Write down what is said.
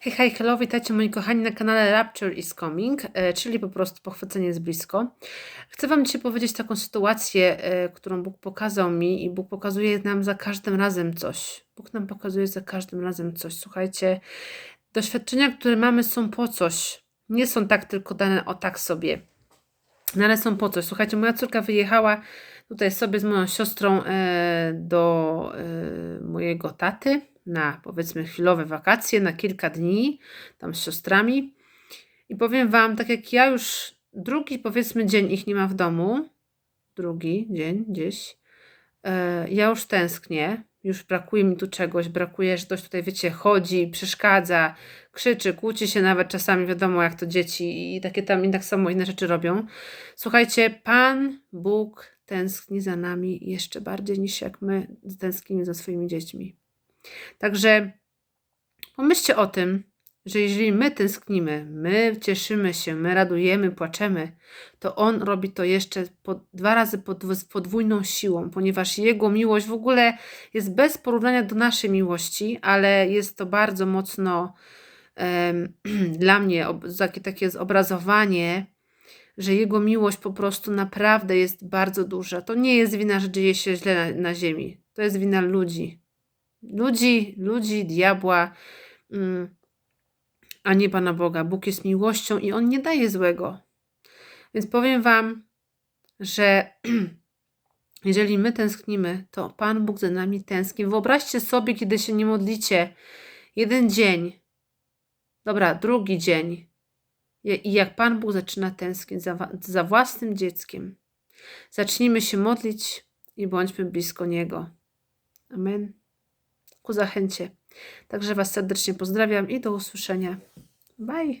Hej, hej, hello, witajcie moi kochani na kanale Rapture is Coming, e, czyli po prostu pochwycenie jest blisko. Chcę Wam dzisiaj powiedzieć taką sytuację, e, którą Bóg pokazał mi i Bóg pokazuje nam za każdym razem coś. Bóg nam pokazuje za każdym razem coś. Słuchajcie, doświadczenia, które mamy są po coś. Nie są tak tylko dane o tak sobie. No ale są po coś. Słuchajcie, moja córka wyjechała tutaj sobie z moją siostrą e, do mojego taty na powiedzmy chwilowe wakacje, na kilka dni, tam z siostrami. I powiem Wam, tak jak ja już drugi powiedzmy dzień ich nie ma w domu, drugi dzień gdzieś, e, ja już tęsknię, już brakuje mi tu czegoś, brakuje, że ktoś tutaj, wiecie, chodzi, przeszkadza, krzyczy, kłóci się nawet czasami, wiadomo jak to dzieci i takie tam i tak samo inne rzeczy robią. Słuchajcie, Pan Bóg tęskni za nami jeszcze bardziej niż jak my tęsknimy za swoimi dziećmi. Także pomyślcie o tym, że jeżeli my tęsknimy, my cieszymy się, my radujemy, płaczemy, to On robi to jeszcze po, dwa razy pod, z podwójną siłą, ponieważ Jego miłość w ogóle jest bez porównania do naszej miłości, ale jest to bardzo mocno em, dla mnie ob, takie, takie zobrazowanie, że Jego miłość po prostu naprawdę jest bardzo duża. To nie jest wina, że dzieje się źle na, na ziemi. To jest wina ludzi. Ludzi, ludzi, diabła, mm, a nie Pana Boga. Bóg jest miłością i On nie daje złego. Więc powiem Wam, że jeżeli my tęsknimy, to Pan Bóg za nami tęskni. Wyobraźcie sobie, kiedy się nie modlicie, jeden dzień, dobra, drugi dzień, i jak Pan Bóg zaczyna tęsknić za, za własnym dzieckiem. Zacznijmy się modlić i bądźmy blisko Niego. Amen. Ku zachęcie. Także Was serdecznie pozdrawiam i do usłyszenia. Bye.